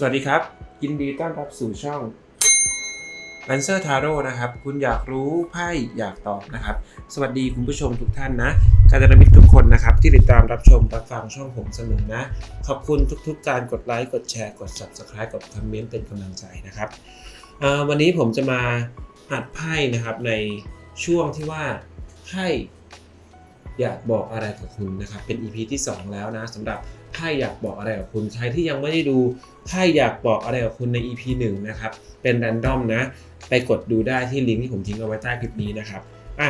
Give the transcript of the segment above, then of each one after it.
สวัสดีครับ ยินดีต้อนรับสู่ช่อง Answer Tarot นะครับ คุณอยากรู้ไพ่อยากตอบนะครับ สวัสดีคุณผู้ชมทุกท่านนะ การมิตรทุกคนนะครับ ที่ติดตามรับชมรับฟังช่องผมเสมอนะ ขอบคุณทุกๆ การกดไลค์กดแชร์กด Subscribe กดคอมเมนต์เป็นกำลังใจนะครับเอ่อวันนี้ผมจะมาอัดไพ่นะครับในช่วงที่ว่าไพ่อยากบอกอะไรกับคุณนะครับ เป็น EP ที่ 2 แล้วนะสำหรับ ไพ่อยากบอกอะไรกับคุณ ใครที่ยังไม่ได้ดูไพ่อยากบอกอะไรกับคุณใน EP 1 นะครับ เป็นแรนดอมนะ ไปกดดูได้ที่ลิงก์ที่ผมทิ้งเอาไว้ใต้คลิปนี้นะครับ อะ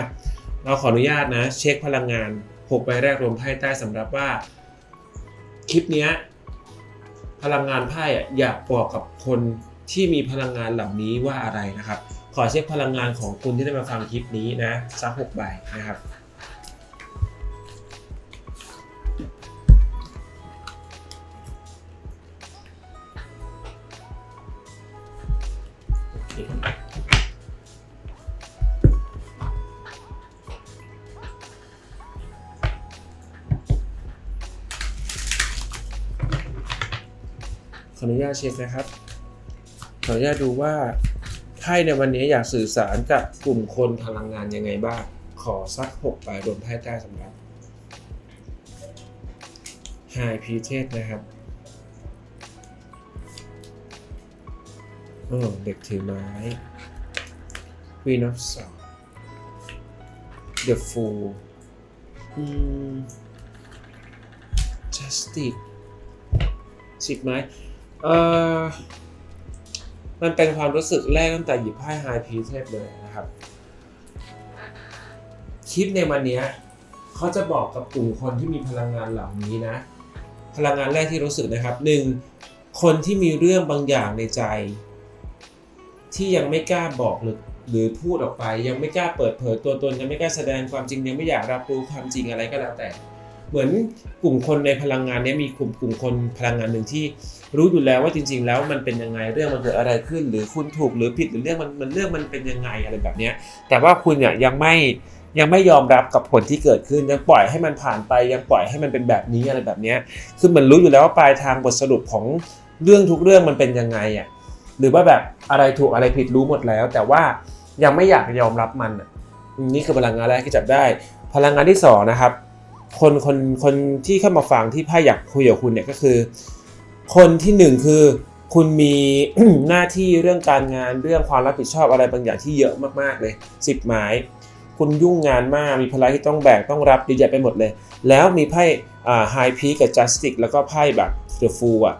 เราขออนุญาตนะ เช็คพลังงาน 6 ใบแรกรวมไพ่ใต้สำหรับว่า คลิปเนี้ยพลังงานไพ่อะอยากบอกกับคนที่มีพลังงานเหล่านี้ว่าอะไรนะครับ ขอเช็คพลังงานของคุณที่ได้มาฟังคลิปนี้นะสักหกใบนะครับ ออนุญาตเช็คนะครับ ขออนุญาตดูว่าไพ่ในวันนี้อยากสื่อสารกับกลุ่มคนพลังงานยังไงบ้าง ขอสักหกใบรวมไพ่ใต้สำหรับ High p r i e s t นะครับเออเด็กถือไม้ Queen of s o r The Fool อืม Justice สิบไม้ เออมันเป็นความรู้สึกแรกตั้งแต่หยิบไพ่ High Priestess เลยนะครับ คลิปในวันนี้เขาจะบอกกับกลุ่มคนที่มีพลังงานเหล่านี้นะ พลังงานแรกที่รู้สึกนะครับหนึ่งคนที่มีเรื่องบางอย่างในใจ ที่ยังไม่กล้าบอกหรือหรือพูดออกไป ยังไม่กล้าเปิดเผยตัวตนยังไม่กล้าแสดงความจริงยังไม่อยากรับรู้ความจริงอะไรก็แล้วแต่ เหมือนกลุ่มคนในพลังงานนี้มีกลุ่มกลุ่มคนพลังงานหนึ่งที่รู้อยู่แล้วว่าจริง ๆ แล้วมันเป็นยังไงเรื่องมันเกิดอะไรขึ้น หรือคุณถูกหรือผิดหรือเรื่องมันมันเรื่องมันเป็นยังไงอะไรแบบนี้แต่ว่าคุณเนี่ยยังไม่ยังไม่ยอมรับกับผลที่เกิดขึ้นยังปล่อยให้มันผ่านไปยังปล่อยให้มันเป็นแบบนี้อะไรแบบนี้คือเหมันรู้อยู่แล้วว่าปลายทางบทสรุปของเรื่องทุกเรื่องมันเป็นยังไงอะหรือว่าแบบอะไรถูกอะไรผิดรู้หมดแล้ว แต่ว่ายังไม่อยากยอมรับมันนี่คือพลังงานแรกที่จับได้ พลังงานที่สองนะครับ คนคนคนที่เข้ามาฟังที่ไพ่อยากคุยกับคุณเนี่ยก็คือ คนที่หนึ่งคือคุณมีหน้าที่เรื่องการงานเรื่องความรับผิดชอบอะไรบางอย่างที่เยอะมากๆเลยสิบหมาย คุณยุ่งงานมากมีภาระที่ต้องแบกต้องรับเยอะแยะไปหมดเลย แล้วมีไพ่อาไฮพีกับจัสติกแล้วก็ไพ่แบบเดอะฟูอะ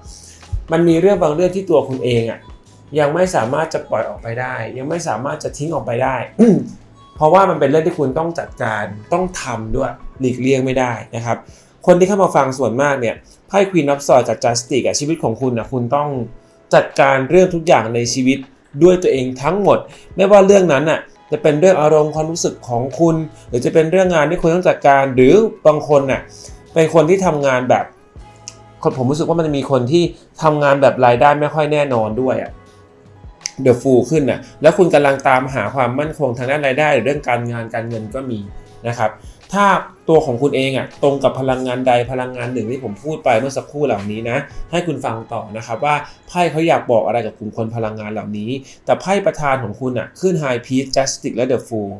มันมีเรื่องบางเรื่องที่ตัวคุณเองอะยังไม่สามารถจะปล่อยออกไปได้ ยังไม่สามารถจะทิ้งออกไปได้ เพราะว่ามันเป็นเรื่องที่คุณต้องจัดการต้องทำด้วยหลีกเลี่ยงไม่ได้นะครับคนที่เข้ามาฟังส่วนมากเนี่ยไพ่ควีน of ซอยกับจัสติกอะชีวิตของคุณนะคุณต้องจัดการเรื่องทุกอย่างในชีวิตด้วยตัวเองทั้งหมด ไม่ว่าเรื่องนั้นน่ะจะเป็นเรื่องอารมณ์ความรู้สึกของคุณ หรือจะเป็นเรื่องงานที่คุณต้องจัดการหรือบางคนน่ะเป็นคนที่ทำงานแบบผมรู้สึกว่ามันจะมีคนที่ทำงานแบบรายได้ไม่ค่อยแน่นอนด้วยอะ เดอะฟูขึ้นนะแล้วคุณกำลังตามหาความมั่นคงทางด้านรายได้ หรือเรื่องการงานการเงินก็มีนะครับถ้าตัวของคุณเองอะตรงกับพลังงานใดพลังงานหนึ่งที่ผมพูดไปเมื่อสักครู่เหล่านี้นะให้คุณฟังต่อนะครับว่าไพ่เขาอยากบอกอะไรกับกลุ่มคนพลังงานเหล่านี้ แต่ไพ่ประธานของคุณอะขึ้น High Peace Justice และ The Fool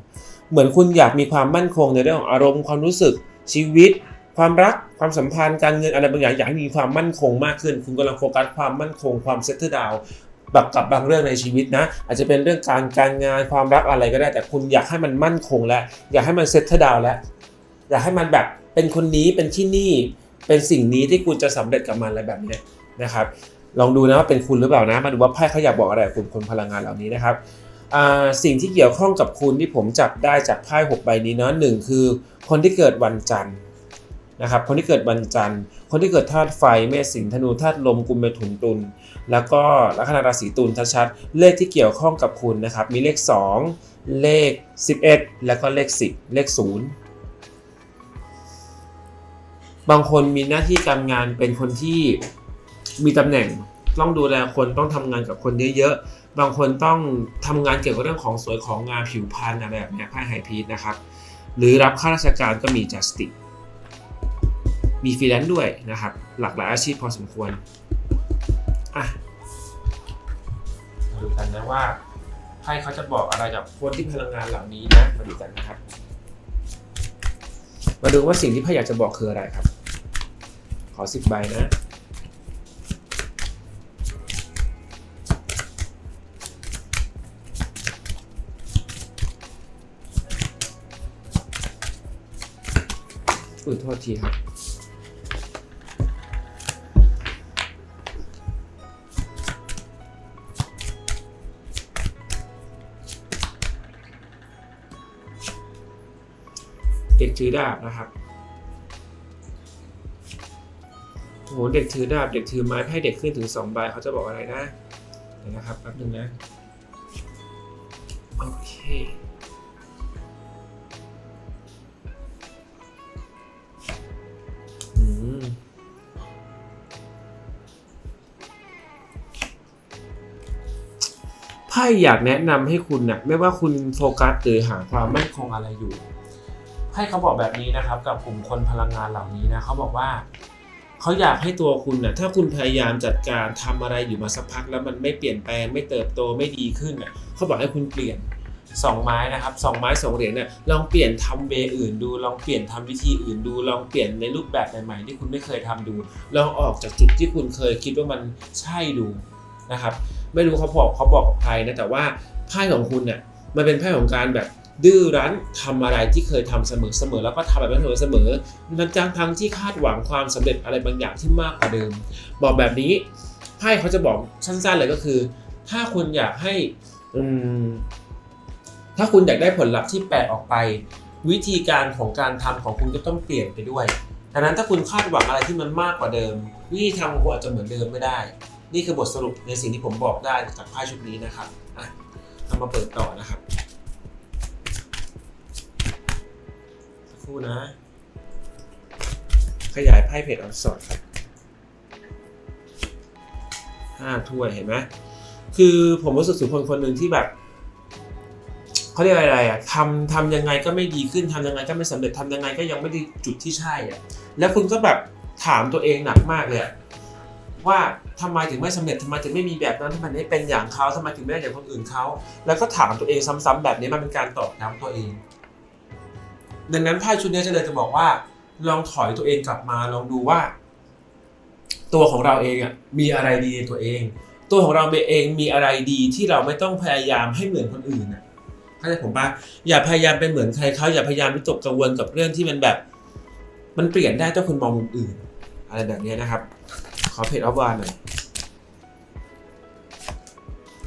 เหมือนคุณอยากมีความมั่นคงในเรื่องของอารมณ์ความรู้สึกชีวิต ความรักความสัมพันธ์การเงินอะไรบางอย่างอยากให้มีความมั่นคงมากขึ้น คุณกำลังโฟกัสความมั่นคงความเซตเตอร์ดาว แบบกับบางเรื่องในชีวิตนะ อาจจะเป็นเรื่องการการงานความรักอะไรก็ได้ แต่คุณอยากให้มันมั่นคงแล้วอยากให้มันเซ็ตเทอร์ดาวแล้วอยากให้มันแบบเป็นคนนี้เป็นที่นี่เป็นสิ่งนี้ที่คุณจะสำเร็จกับมันอะไรแบบนี้นะครับ ลองดูนะว่าเป็นคุณหรือเปล่านะมาดูว่าไพ่เขาอยากบอกอะไรกับคุณคนพลังงานเหล่านี้นะครับสิ่งที่เกี่ยวข้องกับคุณที่ผมจับได้จากไพ่หกใบนี้เนาะหนึ่งคือ คนที่เกิดวันจันทร์ นะครับคนที่เกิดวันจันทร์ คนที่เกิดธาตุไฟเมษสิงห์ธนูธาตุลมกุมเมถุนตุลแล้วก็ลัคนาราศีตุลชัดๆเลขที่เกี่ยวข้องกับคุณนะครับ มีเลข 2 เลข 11 แล้วก็เลข 10 เลข 0 บางคนมีหน้าที่การงานเป็นคนที่มีตำแหน่งต้องดูแลคนต้องทำงานกับคนเยอะๆบางคนต้องทำงานเกี่ยวกับเรื่องของสวยของงานผิวพรรณอะไรแบบนี้ยไพ่ไฮพีทนะครับ หรือรับข้าราชการก็มีจัสติก มีฟรีแลนซ์ด้วยนะครับ หลากหลายอาชีพพอสมควรอะมาดูกันนะว่าไพ่เขาจะบอกอะไรกับคนที่พลังงานเหล่านี้นะมาดูกันนะครับ มาดูว่าสิ่งที่ไพ่อยากจะบอกคืออะไรครับ ขอสิบใบนะอุ้ยโทษทีครับ ถือดาบนะครับโหเด็กถือดาบเด็กถือไม้ให้เด็กขึ้นถึงสองใบเขาจะบอกอะไรนะเดี๋ยวนะครับแป๊บนึงนะโอเคไพ่อยากแนะนำให้คุณนะ่ะไม่ว่าคุณโฟกัสหรือหาความมั่นคงอะไรอยู่ ไพ่เขาบอกแบบนี้นะครับ กับกลุ่มคนพลังงานเหล่านี้นะเขาบอกว่าเขาอยากให้ตัวคุณนะ่ะถ้าคุณพยายามจัดการทำอะไรอยู่มาสักพัก แล้วมันไม่เปลี่ยนแปลงไม่เติบโตไม่ดีขึ้นน่ะเขาบอกให้คุณเปลี่ยนสองไม้นะครับสองไม้สองเหรียญเนี่ยลองเปลี่ยนทำเวย์อื่นดู ลองเปลี่ยนทำวิธีอื่นดู ลองเปลี่ยนในรูปแบบใหม่ๆที่คุณไม่เคยทำดู ลองออกจากจุดที่คุณเคยคิดว่ามันใช่ดูนะครับ ไม่รู้เขาบอกเขาบอกกับใครนะแต่ว่าไพ่ของคุณเนี่ยมันเป็นไพ่ของการแบบ ดื้อรั้นทำอะไรที่เคยทำเสมอเสมอแล้วก็ทำแบบนั้นเสมอเสมอมันจังทั้งที่คาดหวังความสำเร็จอะไรบางอย่างที่มากกว่าเดิม บอกแบบนี้ไพ่เขาจะบอกสั้นๆเลยก็คือ ถ้าคุณอยากให้อืมถ้าคุณอยากได้ผลลัพธ์ที่แปลกออกไป วิธีการของการทำของคุณก็ต้องเปลี่ยนไปด้วยดังนั้นถ้าคุณคาดหวังอะไรที่มันมากกว่าเดิม วิธีทำของคุณอาจจะเหมือนเดิมไม่ได้ นี่คือบทสรุปในสิ่งที่ผมบอกได้จากไพ่ชุดนี้นะครับอะเอามาเปิดต่อนะครับ รู่นะ ขยายไพ่เพจออนสอดครับห้าถ้วยเห็นไหมคือผมรู้สึกถึงคนคนหนึ่งที่แบบเขาเรียกอะไรอะทำทำยังไงก็ไม่ดีขึ้นทำยังไงก็ไม่สำเร็จทำยังไงก็ยังไม่ได้จุดที่ใช่อะแล้วคุณก็แบบถามตัวเองหนักมากเลยว่าทำไมถึงไม่สำเร็จทำไมถึงไม่มีแบบนั้นทำไมไม่เป็นอย่างเขาทำไมถึงไม่ได้อย่างคนอื่นเขาแล้วก็ถามตัวเองซ้ำๆแบบนี้มันเป็นการตอบย้ำตัวเอง ดังนั้นไพ่ชุดนี้จะเลยจะบอกว่า ลองถอยตัวเองกลับมาลองดูว่า ตัวของเราเองอะมีอะไรดีในตัวเอง ตัวของเราเองมีอะไรดีที่เราไม่ต้องพยายามให้เหมือนคนอื่นอะเข้าใจผมปะอย่าพยายามเป็นเหมือนใครเขาอย่าพยายามวิตกกังวลกับเรื่องที่มันแบบ มันเปลี่ยนได้ถ้าคุณมองมุมอื่น อะไรแบบนี้นะครับ ขอเพจออฟวานหน่อย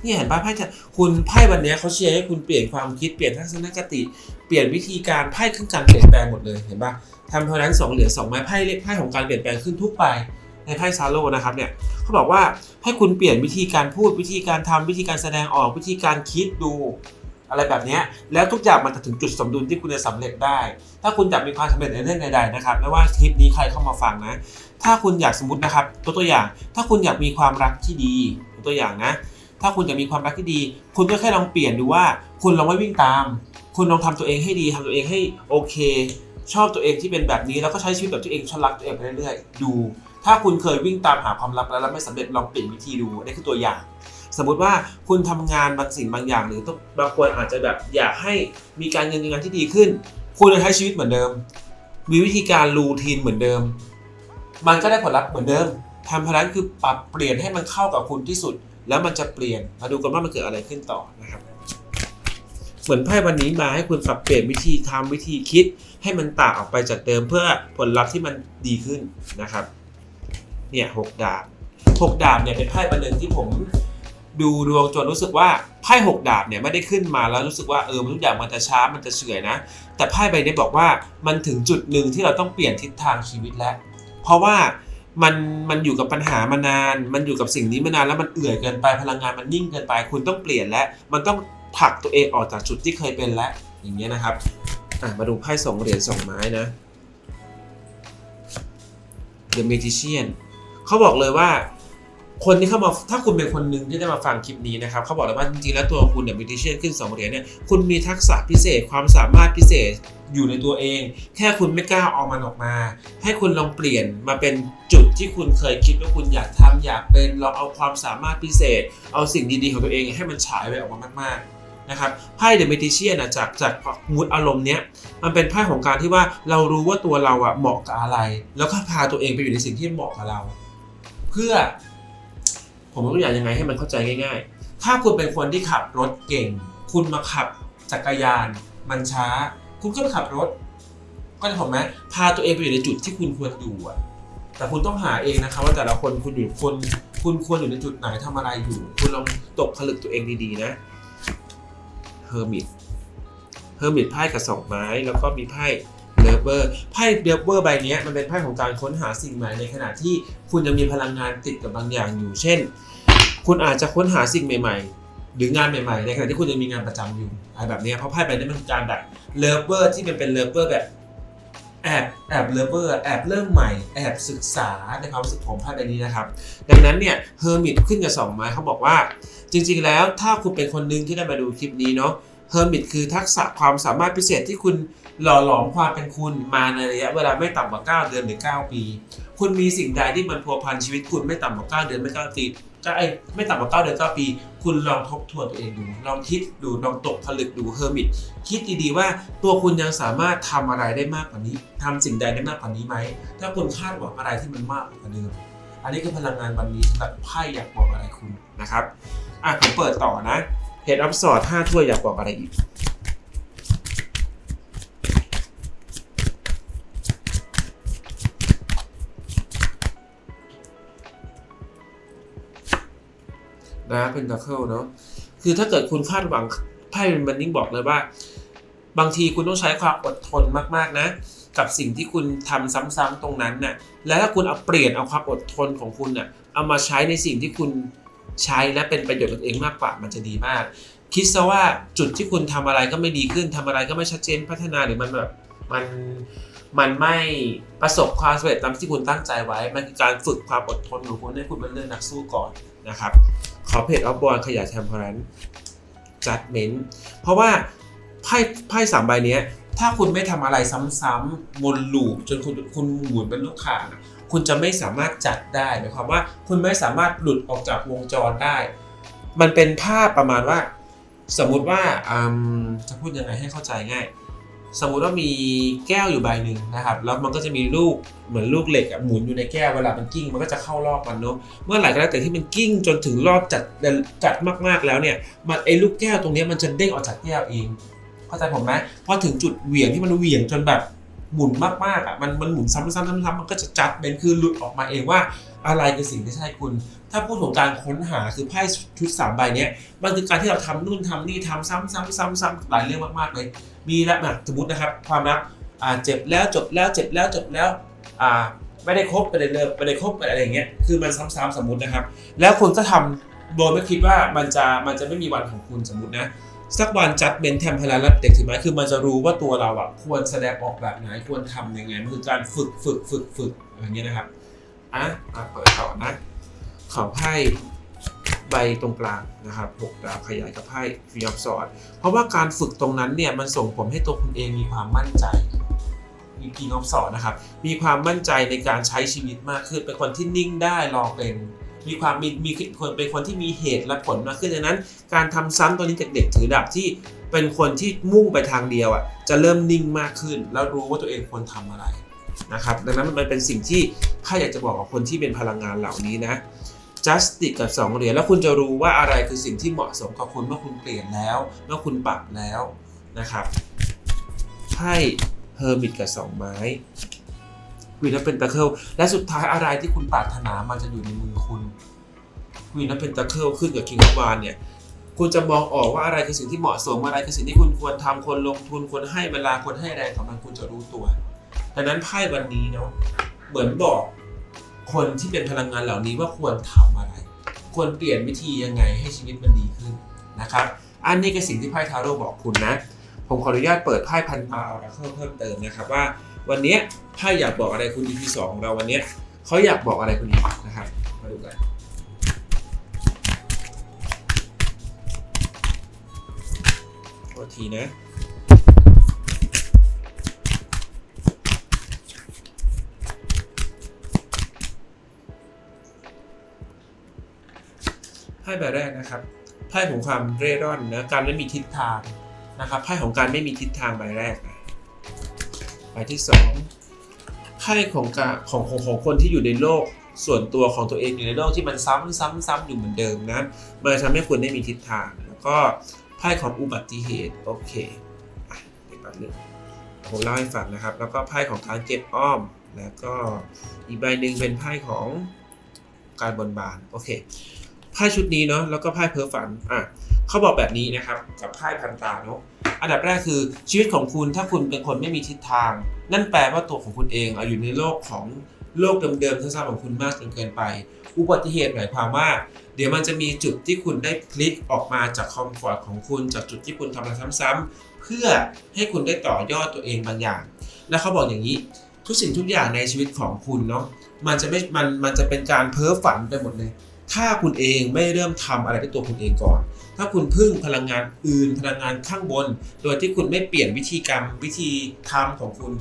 นี่เห็นป่ะไพ่จะคุณไพ่วันนี้เขาเชียร์ให้คุณเปลี่ยนความคิดเปลี่ยนทัศนคติเปลี่ยนวิธีการไพ่ขึ้นการเปลี่ยนแปลงหมดเลยเห็นป่ะทำเพรานั้นสองเหรียญสองไม้ไพ่เรียกไพ่ของการเปลี่ยนแปลงขึ้นทุกใบในไพ่ซาโลนะครับเนี่ยเขาบอกว่าให้คุณเปลี่ยนวิธีการพูดวิธีการทำวิธีการแสดงออกวิธีการคิดดูอะไรแบบนี้แล้วทุกอย่างมันจะถึงจุดสมดุลที่คุณจะสำเร็จได้ ถ้าคุณอยากมีความสำเร็จในเรื่องใดๆนะครับไม่ว่าคลิปนี้ใครเข้ามาฟังนะ ถ้าคุณอยากสมมตินะครับตัวตัวอย่าง ถ้าคุณอยากมีความรักที่ดีตัวอย่างนะ ถ้าคุณอยากมีความรักที่ดี คุณก็แค่ลองเปลี่ยนดูว่า คุณลองไม่วิ่งตาม คุณลองทำตัวเองให้ดีทำตัวเองให้โอเค ชอบตัวเองที่เป็นแบบนี้แล้วก็ใช้ชีวิตแบบตัวเองชอบรักตัวเองไปเรื่อยๆดู ถ้าคุณเคยวิ่งตามหาความรักแล้วแล้วไม่สำเร็จลองเปลี่ยนวิธีดูนี่คือตัวอย่างสมมุติว่าคุณทำงานบางสิ่งบางอย่างหรือต้องบางคนอาจจะแบบอยากให้มีการเงินงานที่ดีขึ้น คุณจะใช้ชีวิตเหมือนเดิม มีวิธีการรูทีนเหมือนเดิม มันก็ได้ผลลัพธ์เหมือนเดิมทำเพราะนั้นคือปรับเปลี่ยนให้มันเข้ากับคุณที่สุด แล้วมันจะเปลี่ยนมาดูกันว่ามันเกิดอะไรขึ้นต่อนะครับ เหมือนไพ่วันนี้มาให้คุณปรับเปลี่ยนวิธีทำวิธีคิด ให้มันต่างออกไปจากเดิมเพื่อผลลัพธ์ที่มันดีขึ้นนะครับ เนี่ยหกดาบหกดาบเนี่ยเป็นไพ่ประเด็นที่ผมดูดวงจนรู้สึกว่าไพ่หกดาบเนี่ยไม่ได้ขึ้นมาแล้วรู้สึกว่าเออทุกอย่างมันจะช้ามันจะเฉื่อยนะ แต่ไพ่ใบนี้บอกว่ามันถึงจุดหนึ่งที่เราต้องเปลี่ยนทิศทางชีวิตแล้ว เพราะว่า มันมันอยู่กับปัญหามานาน มันอยู่กับสิ่งนี้มานานแล้วมันเอื่อยเกินไปพลังงานมันนิ่งเกินไป คุณต้องเปลี่ยนแล้วมันต้องผลักตัวเองออกจากจุดที่เคยเป็นแล้วอย่างเงี้ยนะครับอะมาดูไพ่สองเหรียญสองไม้นะ The Magician เขาบอกเลยว่า คนที่เข้ามาถ้าคุณเป็นคนหนึ่งที่ได้มาฟังคลิปนี้นะครับเขาบอกเลยว่าจริงๆแล้วตัวคุณเนี่ย Magician ขึ้นสองเหรียญเนี่ยคุณมีทักษะพิเศษความสามารถพิเศษ อยู่ในตัวเอง แค่คุณไม่กล้าเอามันออกมา ให้คุณลองเปลี่ยนมาเป็นจุดที่คุณเคยคิดว่าคุณอยากทำอยากเป็นลองเอาความสามารถพิเศษ เอาสิ่งดีๆของตัวเองให้มันฉายไปออกมามากๆนะครับไพ่เดอะเมทิเชียนจากจากมูดอารมณ์เนี้ยมันเป็นไพ่ของการที่ว่าเรารู้ว่าตัวเราอะเหมาะกับอะไร แล้วก็พาตัวเองไปอยู่ในสิ่งที่เหมาะกับเรา เพื่อ ผมยกตัวอย่างยังไงให้มันเข้าใจง่าย ๆ ถ้าคุณเป็นคนที่ขับรถเก่ง คุณมาขับจักรยาน มันช้า คุณก็ไปขับรถ ก็จะผมไหมพาตัวเองไปอยู่ในจุดที่คุณควรอยู่อะแต่คุณต้องหาเองนะครับว่าแต่ละคนคุณอยู่คนคุณควรอยู่ในจุดไหนทำอะไรอยู่ คุณลองตกผลึกตัวเองดีๆนะเฮอร์มิตเฮอร์มิตไพ่กับสองไม้ แล้วก็มีไพ่เลเวอร์ไพ่เลเวอร์ใบนี้มันเป็นไพ่ของการค้นหาสิ่งใหม่ในขณะที่คุณยังมีพลังงานติดกับบางอย่างอยู่ เช่น คุณอาจจะค้นหาสิ่งใหม่ ๆ หรืองานใหม่ๆ ในขณะที่คุณยังมีงานประจำอยู่อะไรแบบนี้เพราะไพ่ใบนี้มันเป็นการแบบเลเวอร์ที่มันเป็นเลเวอร์แบบแอบแอบเลเวอร์แอบเริ่มใหม่แอบศึกษาในความรู้สึกของไพ่ใบนี้นะครับ ดังนั้นเนี่ยเฮอร์มิตขึ้นกับสองไม้เขาบอกว่า จริง ๆ แล้วถ้าคุณเป็นคนนึงที่ได้มาดูคลิปนี้เนาะเฮอร์มิตคือทักษะความสามารถพิเศษที่คุณหล่อหลอมความเป็นคุณมาในระยะเวลาไม่ต่ำกว่า 9 เดือนหรือ 9 ปี คุณมีสิ่งใดที่มันพัวพันชีวิตคุณไม่ต่ำกว่า 9 เดือนไม่9ปี จะไอ้ไม่ต่ำกว่า9เดือน9ปี คุณลองทบทวนตัวเองดูลองคิดดูลองตกผลึกดูเฮอร์มิตคิดดีๆว่าตัวคุณยังสามารถทำอะไรได้มากกว่านี้ทำสิ่งใดได้มากกว่านี้ไหมถ้าคุณคาดหวังอะไรที่มันมากกว่าเดิมอันนี้คือพลังงานวันนี้สำหรับไพ่อยากบอกอะไรคุณนะครับอะผมเปิดต่อนะ Head of Swords ห้าถ้วยอยากบอกอะไรอีก นะเป็นตะเคิลเนาะคือถ้าเกิดคุณคาดหวังไพ่เป็นบันนิ่งบอกเลยว่า บางทีคุณต้องใช้ความอดทนมากๆนะ กับสิ่งที่คุณทำซ้ำๆตรงนั้นน่ะและถ้าคุณเอาเปลี่ยนเอาความอดทนของคุณน่ะเอามาใช้ในสิ่งที่คุณใช้และเป็นประโยชน์กับตัวเองมากกว่ามันจะดีมาก คิดซะว่าจุดที่คุณทำอะไรก็ไม่ดีขึ้นทำอะไรก็ไม่ชัดเจนพัฒนาหรือมันแบบมันมันไม่ประสบความสำเร็จตามที่คุณตั้งใจไว้ มันคือการฝึกความอดทนของคุณให้คุณเป็นเรื่องนักสู้ก่อนนะครับ ขอเพจออฟบอลขยายแทมเพลนจัดเมนเพราะว่าไพ่ไพ่สามใบนี้ถ้าคุณไม่ทำอะไรซ้ำๆวนลูปจนคุณคุณหมุนเป็นลูกข่างคุณจะไม่สามารถจัดได้หมายความว่าคุณไม่สามารถหลุดออกจากวงจรได้ มันเป็นภาพประมาณว่า สมมุติว่าอืมจะพูดยังไงให้เข้าใจง่าย สมมุติว่ามีแก้วอยู่ใบหนึ่งนะครับ แล้วมันก็จะมีลูกเหมือนลูกเหล็กอะหมุนอยู่ในแก้วเวลามันกิ้ง มันก็จะเข้ารอบมันเนาะเมื่อไหร่ก็แล้วแต่ที่มันกิ้งจนถึงรอบจัดจัดมากๆแล้วเนี่ยมันไอ้ลูกแก้วตรงนี้มันจะเด้งออกจากแก้วเองเข้าใจผมไหมพอถึงจุดเหวี่ยงที่มันเหวี่ยงจนแบบ หมุนมากๆอะมันมันหมุนซ้ำๆซ้ำๆมันก็จะจัดเป็นคือหลุดออกมาเองว่าอะไรคือสิ่งที่ใช่คุณ ถ้าพูดถึงการค้นหาคือไพ่ชุดสามใบเนี้ยมันคือการที่เราทำนู่นทำนี่ทำซ้ำๆซ้ำๆหลายเรื่องมากๆเลย มีแล้วแบบสมมตินะครับ ความรักอ่าเจ็บแล้วจบแล้วเจ็บแล้วจบแล้วอ่าไม่ได้คบไม่ได้เลิกไม่ได้คบอะไรอย่างเงี้ยคือมันซ้ำๆสมมตินะครับ แล้วคุณก็ทำโดยไม่คิดว่ามันจะมันจะไม่มีวันของคุณสมมตินะ สักวันจัดเบนแทมพลารับเด็กถือไหมคือมันจะรู้ว่าตัวเราอะควรแสดงออกแบบไหนควรทำยังไงมันคือการฝึกฝึกฝึกฝึกอย่างเงี้ยนะครับอะอะเปิดต่อนะขอไพ่ใบตรงกลางนะครับหกดาวขยายกับไพ่ฟีออฟสอดเพราะว่าการฝึกตรงนั้นเนี่ยมันส่งผลให้ตัวคุณเองมีความมั่นใจมีกีงอฟสอดนะครับมีความมั่นใจในการใช้ชีวิตมากขึ้นเป็นคนที่นิ่งได้ลองเป็น มีความมีมีคนเป็นคนที่มีเหตุและผลมากขึ้นดังนั้น การทำซ้ำตัวนี้จากเด็กถือดาบที่เป็นคนที่มุ่งไปทางเดียวอะจะเริ่มนิ่งมากขึ้น แล้วรู้ว่าตัวเองควรทำอะไรนะครับดังนั้นมันเป็นสิ่งที่ข้าอยากจะบอกกับคนที่เป็นพลังงานเหล่านี้นะ justice กับ 2 เหรียญแล้วคุณจะรู้ว่าอะไรคือสิ่งที่เหมาะสมกับคุณเมื่อคุณเปลี่ยนแล้ว เมื่อคุณปรับแล้วนะครับไพ่เฮอร์มิตกับ 2 ไม้ วีนและเป็นตะเคิลและสุดท้ายอะไรที่คุณปรารถนามันจะอยู่ในมือคุณควีนและเป็นตะเคิลขึ้นกับคิงวานเนี่ยคุณจะมองออกว่าอะไรคือสิ่งที่เหมาะสมอะไรคือสิ่งที่คุณควรทำควรลงทุนควรให้เวลาควรให้แรงของมันคุณจะรู้ตัวดังนั้นไพ่วันนี้เนาะเหมือนบอกคนที่เป็นพลังงานเหล่านี้ว่าควรทำอะไร ควรเปลี่ยนวิธียังไงให้ชีวิตมันดีขึ้นนะครับ อันนี้คือสิ่งที่ไพ่ทาโร่บอกคุณนะ ผมขออนุญาตเปิดไพ่พันปาแล้วเพิ่มเติมนะครับว่า วันนี้ถ้าอยากบอกอะไรคุณ EP สองของเราวันนี้เขาอยากบอกอะไรคุณอีกนะครับ มาดูกันโทษทีนะไพ่ใบแรกนะครับไพ่ของความเร่ร่อนนะการไม่มีทิศทางนะครับไพ่ของการไม่มีทิศทางใบแรกนะ ใบที่สองไพ่ของกาของของของคนที่อยู่ในโลกส่วนตัวของตัวเองอยู่ในโลกที่มันซ้ำซ้ำซ้ำอยู่เหมือนเดิมนะมันทำให้คุณได้มีทิศทาง แล้วก็ไพ่ของอุบัติเหตุโอเคเดี๋ยวแป๊บนึงผมเล่าให้ฟังนะครับ แล้วก็ไพ่ของการเก็บอ้อม แล้วก็อีกใบหนึ่งเป็นไพ่ของการบนบานโอเคไพ่ชุดนี้เนาะแล้วก็ไพ่เพ้อฝันอะเขาบอกแบบนี้นะครับ กับไพ่พันตาเนาะ อันดับแรกคือชีวิตของคุณถ้าคุณเป็นคนไม่มีทิศทาง นั่นแปลว่าตัวของคุณเองเอาอยู่ในโลกของโลกเดิมๆซ้ำๆของคุณมากจนเกินไป อุบัติเหตุหมายความว่า เดี๋ยวมันจะมีจุดที่คุณได้พลิกออกมาจากคอมฟอร์ตของคุณ จากจุดที่คุณทำมาซ้ำๆเพื่อให้คุณได้ต่อยอดตัวเองบางอย่าง แล้วเขาบอกอย่างนี้ ทุกสิ่งทุกอย่างในชีวิตของคุณเนาะมันจะไม่มันมันจะเป็นการเพ้อฝันไปหมดเลย ถ้าคุณเองไม่เริ่มทำอะไรด้วยตัวคุณเองก่อน ถ้าคุณพึ่งพลังงานอื่นพลังงานข้างบน โดยที่คุณไม่เปลี่ยนวิธีกรรมวิธีทำของคุณ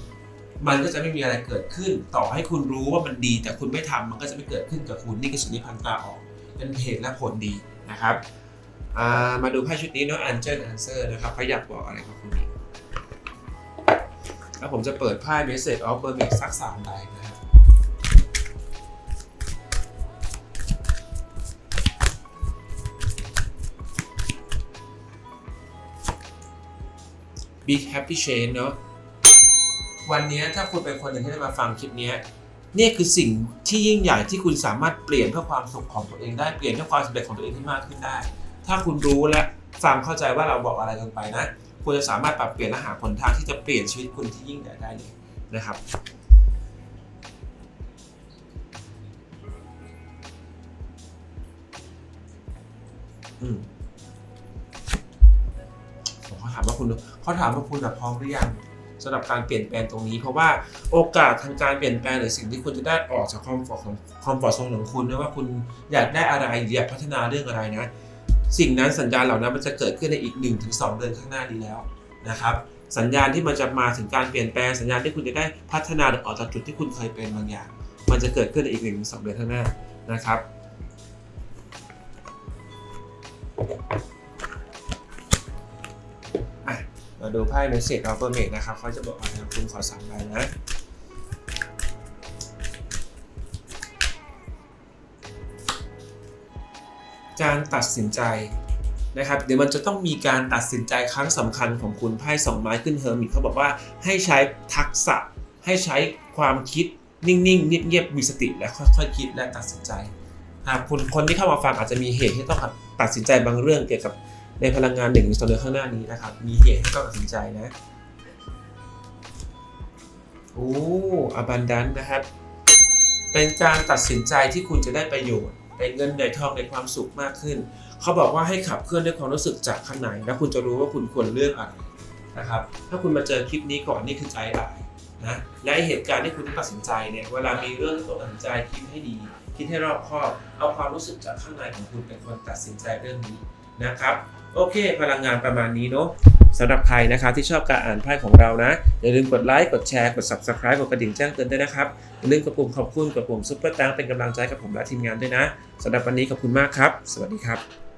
มันก็จะไม่มีอะไรเกิดขึ้น ต่อให้คุณรู้ว่ามันดี แต่คุณไม่ทำมันก็จะไม่เกิดขึ้นกับคุณนี่คือสิ่งที่พันตาออก เป็นเหตุและผลดีนะครับามาดูไพ่ชุดนี้เนาะ Angel Answer นะครับเขาอยากบอกอะไรกับคุณอีกแล้วผมจะเปิดไพ่ Message of Mermaid สักสามใบนะครับ Big Happy Change เนาะวันนี้ถ้าคุณเป็นคนหนึ่งที่ได้มาฟังคลิปนี้นี่คือสิ่งที่ยิ่งใหญ่ที่คุณสามารถเปลี่ยนเพื่อความสุขของตัวเองได้เปลี่ยนเพื่อความสำเร็จของตัวเองที่มากขึ้นได้ ถ้าคุณรู้และฟังเข้าใจว่าเราบอกอะไรกันไปนะคุณจะสามารถปรับเปลี่ยนและหาผลทางที่จะเปลี่ยนชีวิตคุณที่ยิ่งใหญ่ได้เลยนะครับ อืม เขาถามว่าคุณเขาถามว่าคุณพร้อมหรือยังสำหรับการเปลี่ยนแปลงตรงนี้ เพราะว่าโอกาสทางการเปลี่ยนแปลงหรือสิ่งที่คุณจะได้ออกจากคอมฟอร์ตของคอมฟอร์ตโซนของคุณไม่ว่าคุณอยากได้อะไรออยากพัฒนาเรื่องอะไรนะ สิ่งนั้นสัญญาณเหล่านั้นมันจะเกิดขึ้นในอีก 1-2 เดือนข้างหน้านี้แล้วนะครับสัญญาณที่มันจะมาถึงการเปลี่ยนแปลงสัญญาณที่คุณจะได้พัฒนาหรือออกจากจุดที่คุณเคยเป็นบางอย่าง มันจะเกิดขึ้นในอีก1-2เดือนข้างหน้านะครับ มาดูไพ่เมสเซจอัลเบอร์เมกนะครับเขาจะบอกอะไรนะคุณขอสามใบนะการตัดสินใจนะครับเดี๋ยวมันจะต้องมีการตัดสินใจครั้งสำคัญของคุณไพ่สองไม้ขึ้นเฮอร์มิตเขาบอกว่าให้ใช้ทักษะ ให้ใช้ความคิดนิ่งๆเงียบๆมีสติและค่อยๆคิดและตัดสินใจหากคุณคนที่เข้ามาฟังอาจจะมีเหตุที่ต้องตัดสินใจบางเรื่องเกี่ยวกับ ในพลังงานหนึ่งสอเดือข้างหน้านี้นะครับ มีเหตุให้ต้องตัดสินใจนะโอ้อบันดันนะครับ เป็นการตัดสินใจที่คุณจะได้ประโยชน์ได้เงินได้ทองได้ความสุขมากขึ้น เขาบอกว่าให้ขับเคลื่อนด้วยความรู้สึกจากข้างในแล้วคุณจะรู้ว่าคุณควรเลือกอะไรนะครับ ถ้าคุณมาเจอคลิปนี้ก่อนนี่คือใจหลายนะและไอเหตุการณ์ที่คุณต้องตัดสินใจเนี่ยเวลามีเรื่องที่ต้องตัดสินใจคิดให้ดี คิดให้รอบคอบ เอาความรู้สึกจากข้างในของคุณเป็นคนตัดสินใจเรื่องนี้นะครับ โอเค พลังงานประมาณนี้เนาะสำหรับใครนะครับที่ชอบการอ่านไพ่ของเรานะ อย่าลืมกดไลค์ กดแชร์ กด subscribe กดกระดิ่งแจ้งเตือนด้วยนะครับ อย่าลืมกดปุ่มขอบคุณ กดปุ่มซุปเปอร์ตังเป็นกำลังใจกับผมและทีมงานด้วยนะสำหรับวันนี้ขอบคุณมากครับ สวัสดีครับ